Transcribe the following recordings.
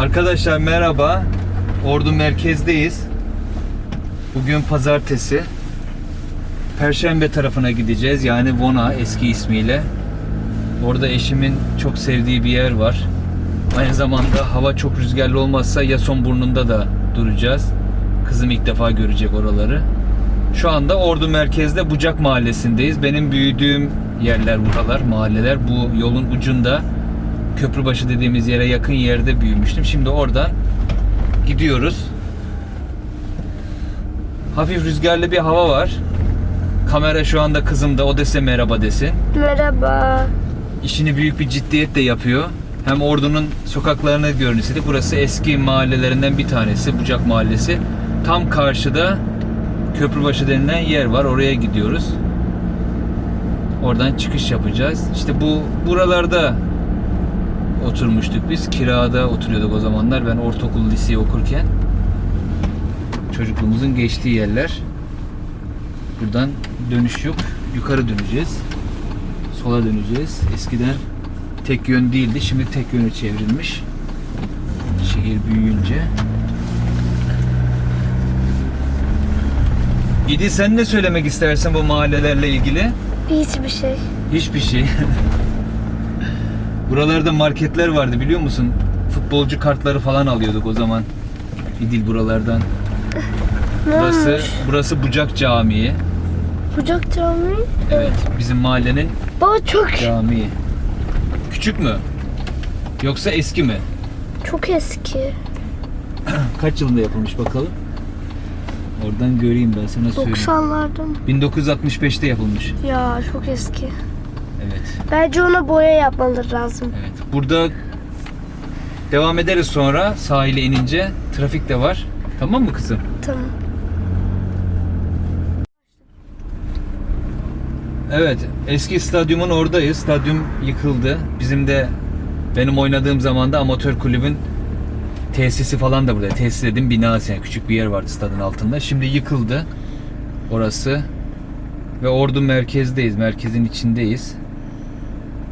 Arkadaşlar merhaba. Ordu merkezdeyiz. Bugün pazartesi. Perşembe tarafına gideceğiz. Yani Vona eski ismiyle. Orada eşimin çok sevdiği bir yer var. Aynı zamanda hava çok rüzgarlı olmazsa Yasonburnu'nda da duracağız. Kızım ilk defa görecek oraları. Şu anda Ordu merkezde Bucak Mahallesi'ndeyiz. Benim büyüdüğüm yerler buralar, mahalleler. Bu yolun ucunda Köprübaşı dediğimiz yere yakın yerde büyümüştüm. Şimdi oradan gidiyoruz. Hafif rüzgarlı bir hava var. Kamera şu anda kızımda. O dese merhaba desin. Merhaba. İşini büyük bir ciddiyetle yapıyor. Hem ordunun sokaklarını görün istedik. Burası eski mahallelerinden bir tanesi. Bucak Mahallesi. Tam karşıda Köprübaşı denilen yer var. Oraya gidiyoruz. Oradan çıkış yapacağız. İşte bu buralarda oturmuştuk biz. Kirada oturuyorduk o zamanlar. Ben ortaokul, liseyi okurken. Çocukluğumuzun geçtiği yerler. Buradan dönüş yok. Yukarı döneceğiz. Sola döneceğiz. Eskiden tek yön değildi. Şimdi tek yöne çevrilmiş. Şehir büyüyünce. İdi sen ne söylemek istersin bu mahallelerle ilgili? Hiçbir şey. Hiçbir şey. Buralarda marketler vardı biliyor musun? Futbolcu kartları falan alıyorduk o zaman. İdil buralardan. Burası burası Bucak Camii. Bucak Camii. Evet, bizim mahallenin Baba çok camii. Küçük mü? Yoksa eski mi? çok eski. Kaç yılında yapılmış bakalım? Oradan göreyim ben sana söyleyeyim. 90'lardan. 1965'te yapılmış. Ya çok eski. Evet. Bence ona boya yapmaları lazım. Evet. Burada devam ederiz sonra sahile inince. Trafik de var. Tamam mı kızım? Tamam. Evet, eski stadyumun oradayız. Stadyum yıkıldı. Bizim de benim oynadığım zaman da amatör kulübün tesisi falan da burada. Tesis dedim binası yani küçük bir yer vardı stadın altında. Şimdi yıkıldı orası. Ve Ordu merkezdeyiz. Merkezin içindeyiz.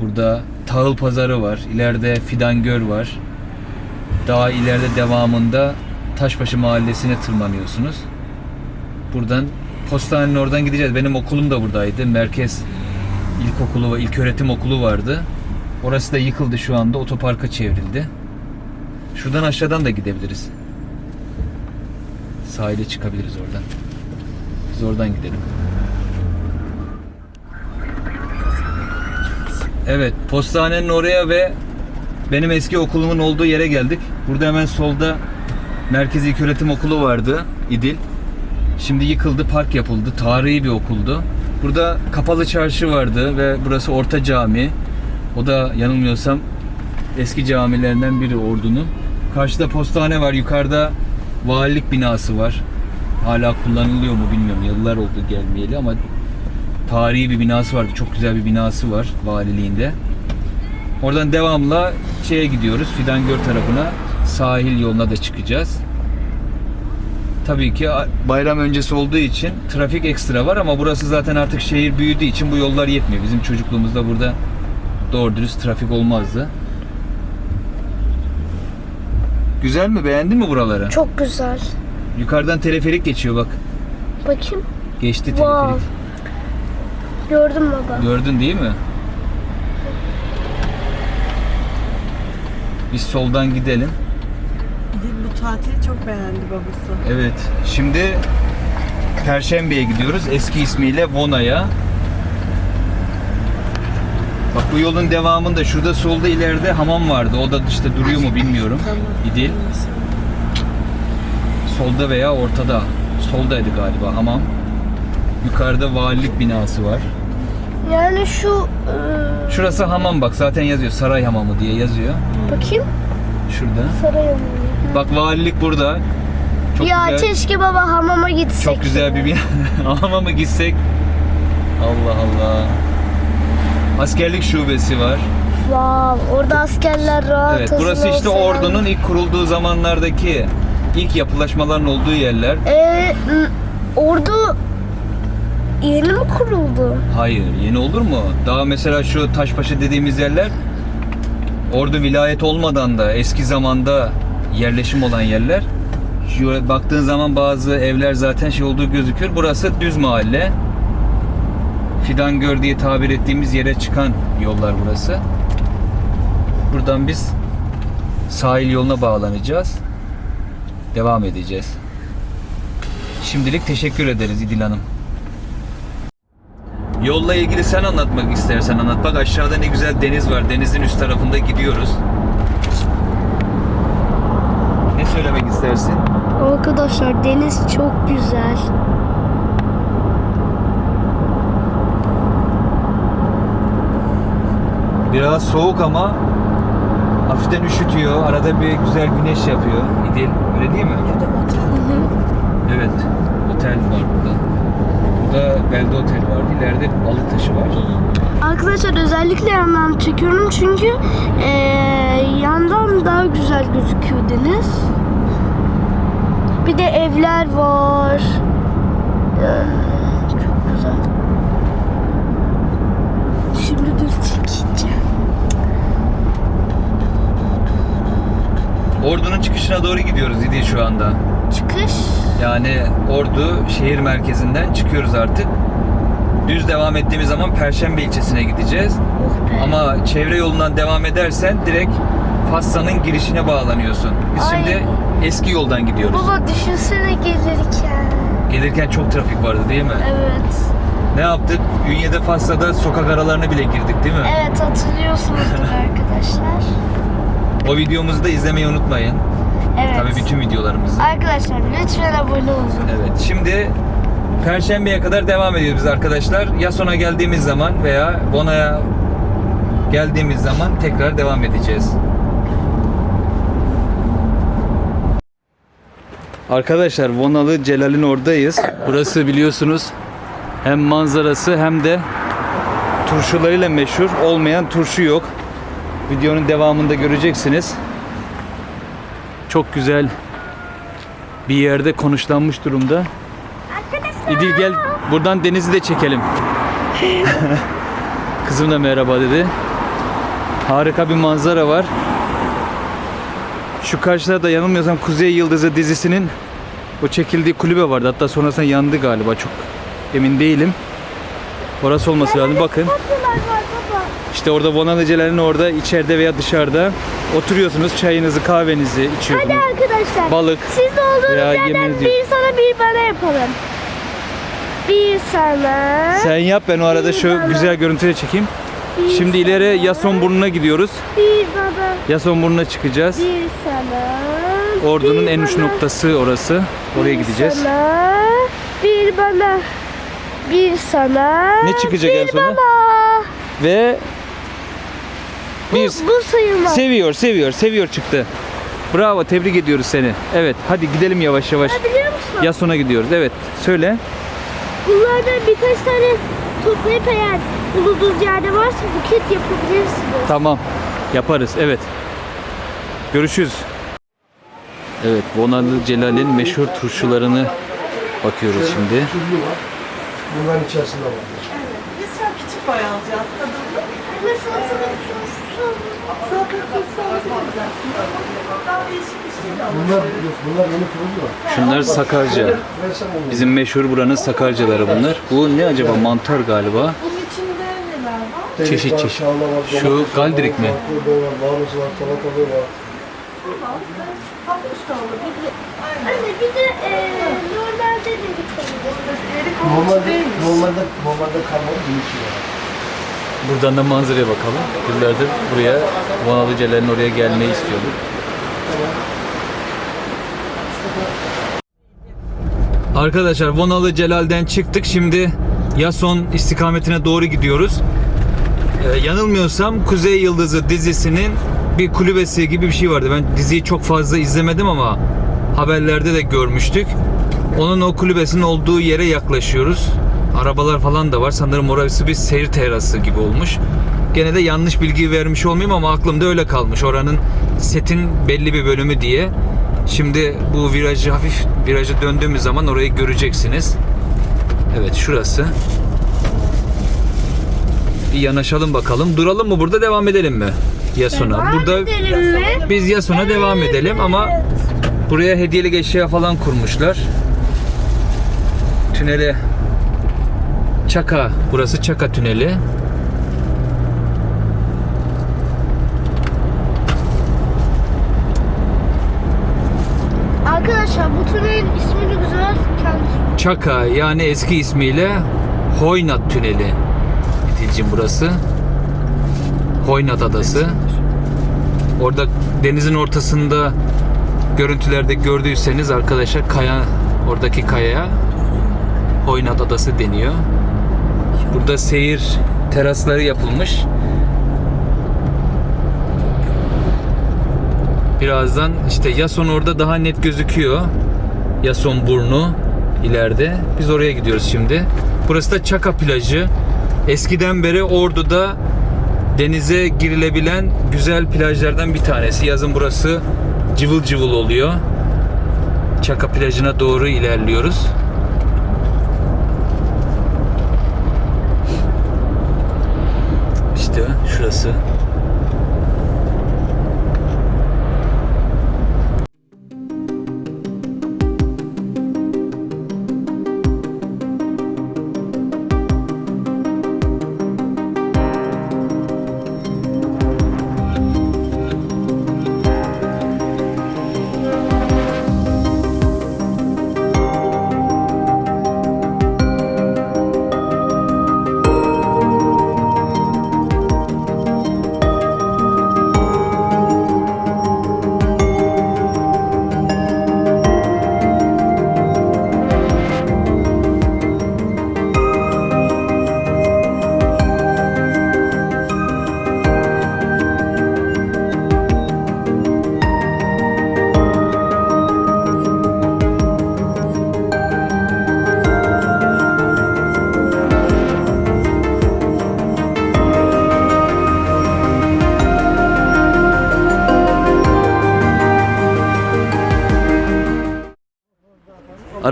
Burada tahıl pazarı var. İleride Fidangör var. Daha ileride devamında Taşbaşı mahallesine tırmanıyorsunuz. Buradan postanenin oradan gideceğiz. Benim okulum da buradaydı. Merkez İlkokulu ve İlköğretim Okulu vardı. Orası da yıkıldı şu anda. Otoparka çevrildi. Şuradan aşağıdan da gidebiliriz. Sahile çıkabiliriz oradan. Biz oradan gidelim. Evet, postanenin oraya ve benim eski okulumun olduğu yere geldik. Burada hemen solda Merkezi İlköğretim Okulu vardı, İdil. Şimdi yıkıldı, park yapıldı. Tarihi bir okuldu. Burada kapalı çarşı vardı ve burası Orta Cami. O da yanılmıyorsam eski camilerinden biri Ordu'nun. Karşıda postane var, yukarıda valilik binası var. Hala kullanılıyor mu bilmiyorum. Yıllar oldu gelmeyeli ama tarihi bir binası vardı. Çok güzel bir binası var valiliğinde. Oradan devamla şeye gidiyoruz. Fidangör tarafına sahil yoluna da çıkacağız. Tabii ki bayram öncesi olduğu için trafik ekstra var ama burası zaten artık şehir büyüdüğü için bu yollar yetmiyor. Bizim çocukluğumuzda burada doğru dürüst trafik olmazdı. Güzel mi? Beğendin mi buraları? Çok güzel. Yukarıdan teleferik geçiyor bak. Bakayım. Geçti Wow. Gördüm baba. Gördün değil mi? Biz soldan gidelim. Bu tatili çok beğendi babası. Evet. Şimdi Perşembe'ye gidiyoruz. Eski ismiyle Vona'ya. Bak bu yolun devamında şurada solda ileride hamam vardı. O da işte duruyor mu bilmiyorum. İdil. Solda veya ortada. Soldaydı galiba hamam. Yukarıda valilik binası var. Yani şu ıı, Şurası hamam bak zaten yazıyor. Saray hamamı diye yazıyor. bakayım. Şurada. Saray hamamı. Bak valilik burada. Çok ya güzel. keşke baba hamama gitsek. Çok güzel bir bina. Hamama gitsek? Allah Allah. Askerlik şubesi var. Wow, orada askerler rahat Evet, burası işte ordunun ilk kurulduğu zamanlardaki ilk yapılaşmaların olduğu yerler. Ee, ordu yeni mi kuruldu? Hayır, yeni olur mu? Daha mesela şu Taşbaşı dediğimiz yerler Ordu vilayet olmadan da eski zamanda yerleşim olan yerler. Şöyle baktığın zaman bazı evler zaten şey olduğu gözüküyor. Burası düz mahalle. Fidangör diye tabir ettiğimiz yere çıkan yollar burası. Buradan biz sahil yoluna bağlanacağız. Devam edeceğiz. Şimdilik teşekkür ederiz İdil Hanım. Yolla ilgili sen anlatmak istersen anlat. Bak aşağıda ne güzel deniz var. Denizin üst tarafında gidiyoruz. Ne söylemek istersin? Arkadaşlar deniz çok güzel. Biraz soğuk ama hafiften üşütüyor. Arada bir güzel güneş yapıyor. İdil öyle değil mi? Evet. Otel var burada. Burada Belde Otel var. İleride balık taşı var. Arkadaşlar özellikle yandan çekiyorum çünkü eee, yandan daha güzel gözüküyor deniz. Bir de evler var. Çok güzel. Şimdi düz çekeceğim. Ordu'nun çıkışına doğru gidiyoruz İdil şu anda. Çıkış. Yani Ordu şehir merkezinden çıkıyoruz artık. Düz devam ettiğimiz zaman Perşembe ilçesine gideceğiz. Oh. Ama çevre yolundan devam edersen direkt Fassa'nın girişine bağlanıyorsun. Biz Ay. şimdi eski yoldan gidiyoruz. Baba düşünsene gelirken. Gelirken çok trafik vardı değil mi? Evet. Ne yaptık? Ünye'de Fassa'da sokak aralarına bile girdik değil mi? Evet hatırlıyorsunuzdur arkadaşlar. O videomuzu da izlemeyi unutmayın. Evet. Tabii bütün videolarımızı. Arkadaşlar lütfen abone olun. Evet. Şimdi Perşembe'ye kadar devam ediyoruz biz arkadaşlar. Ya sona geldiğimiz zaman veya Bona'ya geldiğimiz zaman tekrar devam edeceğiz. Arkadaşlar Vonalı Celal'in oradayız. Burası biliyorsunuz hem manzarası hem de turşularıyla meşhur. Olmayan turşu yok. Videonun devamında göreceksiniz. Çok güzel bir yerde konuşlanmış durumda. İdil gel buradan denizi de çekelim. Kızım da merhaba dedi. Harika bir manzara var. Şu karşıda da yanılmıyorsam Kuzey Yıldızı dizisinin o çekildiği kulübe vardı. Hatta sonrasında yandı galiba çok emin değilim. Orası olması lazım. Bakın. İşte orada Bonalıcıların orada içeride veya dışarıda oturuyorsunuz. Çayınızı, kahvenizi içiyorsunuz. Hadi arkadaşlar. Balık. Siz de olduğunuz Ya, yerden bir sana bir bana yapalım. Bir sana. Sen yap ben o arada şu güzel görüntüleri çekeyim. bir Şimdi ileri Yasonburnu'na gidiyoruz. Bir bana. Yasonburnu'na çıkacağız. Bir sana. Ordunun en uç bana, noktası orası. Oraya bir gideceğiz. Sana, bir bana. Bir sana. Ne çıkacak bir en sona? bana. Ve bir Bu, bu sayılmaz. seviyor, seviyor, seviyor çıktı. Bravo, tebrik ediyoruz seni. Evet, hadi gidelim yavaş yavaş. Biliyor musun? Yason'a gidiyoruz. Evet, söyle. Bunlardan birkaç tane toplayıp eğer bulunduğunuz yerde varsa buket yapabilirsiniz. Tamam, yaparız. Evet. Görüşürüz. Evet, Bonalı Celal'in meşhur turşularını bakıyoruz şimdi. Bunların içerisinde var. Biz şu an küçük boy alacağız. Tadımlı. Ve salatalık turşusu. Salatalık turşusu alacağız. Daha değişik bir şey de alacağız. Bunlar, yok, bunlar yeni kuruluyor. Şunlar Sakarca. Bizim meşhur buranın Sakarcaları bunlar. Bu ne acaba? Mantar galiba. Bunun içinde neler var? Çeşit var, çeşit. Şu galdirik mi? Tamam. Da olabilir. Aynen. Anne bir de e, normalde dedik Normalde, normalde, normalde karnım değişiyor. Buradan da manzaraya bakalım. Yıllardır buraya Bonalı Celal'in oraya gelmeyi istiyorduk. Arkadaşlar Vonalı Celal'den çıktık. Şimdi Yason istikametine doğru gidiyoruz. Ee, yanılmıyorsam Kuzey Yıldızı dizisinin bir kulübesi gibi bir şey vardı. Ben diziyi çok fazla izlemedim ama haberlerde de görmüştük. Onun o kulübesinin olduğu yere yaklaşıyoruz. Arabalar falan da var. Sanırım orası bir seyir terası gibi olmuş. Gene de yanlış bilgi vermiş olmayayım ama aklımda öyle kalmış. Oranın setin belli bir bölümü diye. Şimdi bu virajı hafif virajı döndüğümüz zaman orayı göreceksiniz. Evet şurası. Bir yanaşalım bakalım. Duralım mı burada devam edelim mi? Yason'a. Devam Burada mi? biz Yason'a devam edelim ama buraya hediyelik eşya falan kurmuşlar. Tünele Çaka, burası Çaka tüneli. Arkadaşlar bu tünelin ismini güzel kendisi. Çaka yani eski ismiyle Hoynat Tüneli. İtilcim burası. Hoynat Adası. Orada denizin ortasında görüntülerde gördüyseniz arkadaşlar kaya oradaki kayaya Hoynat Adası deniyor. Burada seyir terasları yapılmış. Birazdan işte Yason orada daha net gözüküyor. Yason burnu ileride. Biz oraya gidiyoruz şimdi. Burası da Çaka plajı. Eskiden beri Ordu'da denize girilebilen güzel plajlardan bir tanesi. Yazın burası cıvıl cıvıl oluyor. Çaka plajına doğru ilerliyoruz. İşte şurası.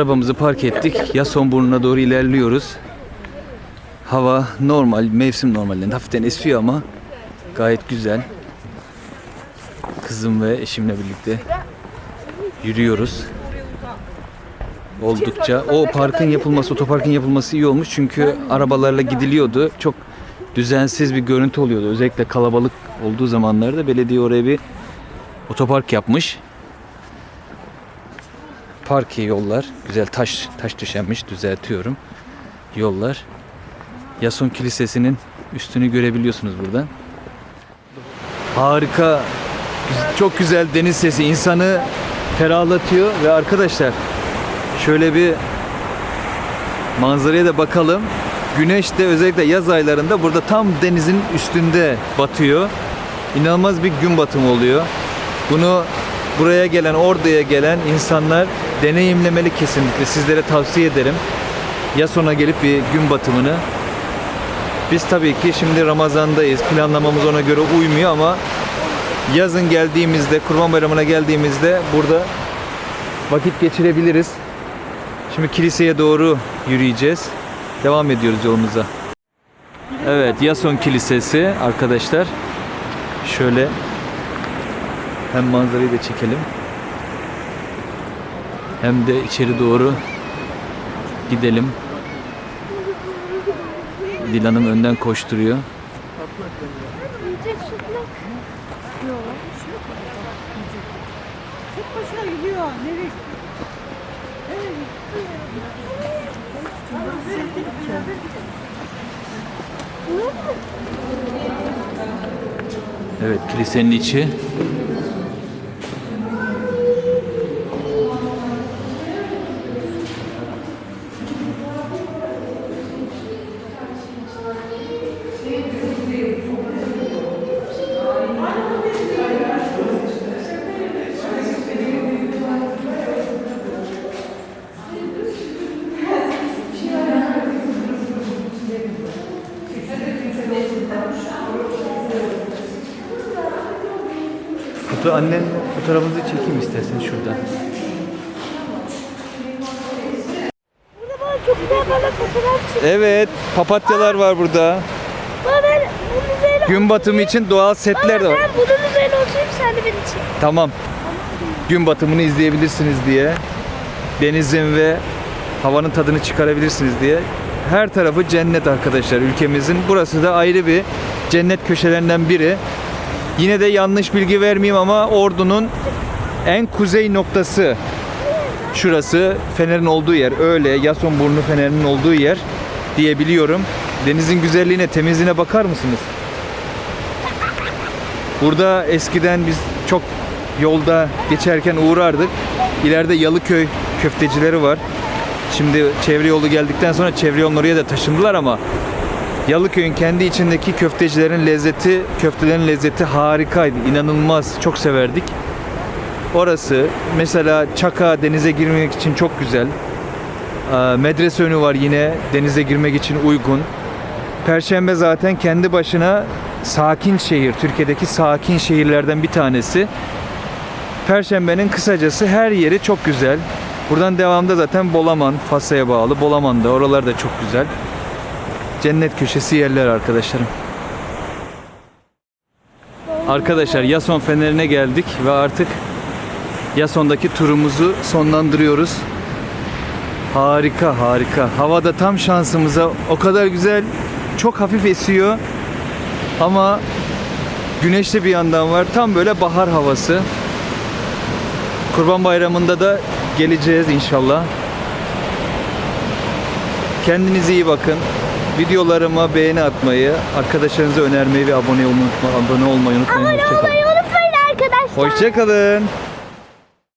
Arabamızı park ettik. Yasonburnu'na doğru ilerliyoruz. Hava normal, mevsim normalinde hafiften esiyor ama gayet güzel. Kızım ve eşimle birlikte yürüyoruz. Oldukça. O parkın yapılması, otoparkın yapılması iyi olmuş çünkü arabalarla gidiliyordu. Çok düzensiz bir görüntü oluyordu. Özellikle kalabalık olduğu zamanlarda belediye oraya bir otopark yapmış. Parke yollar. Güzel taş taş döşenmiş. Düzeltiyorum. Yollar. Yason Kilisesi'nin üstünü görebiliyorsunuz buradan. Harika. Çok güzel deniz sesi insanı ferahlatıyor ve arkadaşlar şöyle bir manzaraya da bakalım. Güneş de özellikle yaz aylarında burada tam denizin üstünde batıyor. İnanılmaz bir gün batımı oluyor. Bunu buraya gelen, Ordu'ya gelen insanlar deneyimlemeli kesinlikle. Sizlere tavsiye ederim. Ya sona gelip bir gün batımını. Biz tabii ki şimdi Ramazan'dayız. Planlamamız ona göre uymuyor ama yazın geldiğimizde, Kurban Bayramı'na geldiğimizde burada vakit geçirebiliriz. Şimdi kiliseye doğru yürüyeceğiz. Devam ediyoruz yolumuza. Evet, Yason Kilisesi arkadaşlar. Şöyle hem manzarayı da çekelim. Hem de içeri doğru gidelim. Dilan'ım önden koşturuyor. Evet, kilisenin içi. Foto annen fotoğrafınızı çekeyim istersen şuradan. Burada bana çok güzel bana fotoğraf çek. Evet, papatyalar var burada. Bana ben bunun üzerine Gün batımı için doğal setler de Baba var. ben bunun üzerine oturayım sen de beni çek. Tamam. Gün batımını izleyebilirsiniz diye. Denizin ve havanın tadını çıkarabilirsiniz diye. Her tarafı cennet arkadaşlar ülkemizin. Burası da ayrı bir cennet köşelerinden biri. Yine de yanlış bilgi vermeyeyim ama Ordu'nun en kuzey noktası şurası. Fener'in olduğu yer. Öyle Yasonburnu Fener'in olduğu yer diyebiliyorum. Denizin güzelliğine, temizliğine bakar mısınız? Burada eskiden biz çok yolda geçerken uğrardık. İleride Yalıköy köftecileri var. Şimdi çevre yolu geldikten sonra çevre yolun oraya da taşındılar ama Yalıköy'ün kendi içindeki köftecilerin lezzeti, köftelerin lezzeti harikaydı. İnanılmaz. Çok severdik. Orası mesela Çaka denize girmek için çok güzel. Aa, Medrese önü var yine denize girmek için uygun. Perşembe zaten kendi başına sakin şehir. Türkiye'deki sakin şehirlerden bir tanesi. Perşembenin kısacası her yeri çok güzel. Buradan devamda zaten Bolaman, Fasa'ya bağlı. Bolaman'da oralar da çok güzel. Cennet köşesi yerler arkadaşlarım. Arkadaşlar Yason Feneri'ne geldik ve artık Yason'daki turumuzu sonlandırıyoruz. Harika harika. Havada tam şansımıza o kadar güzel. Çok hafif esiyor. Ama güneşli bir yandan var. Tam böyle bahar havası. Kurban Bayramı'nda da geleceğiz inşallah. Kendinize iyi bakın. Videolarıma beğeni atmayı, arkadaşlarınıza önermeyi ve abone olmayı, abone olmayı unutmayın. Abone Hoşça kalın. olmayı unutmayın arkadaşlar. Hoşçakalın.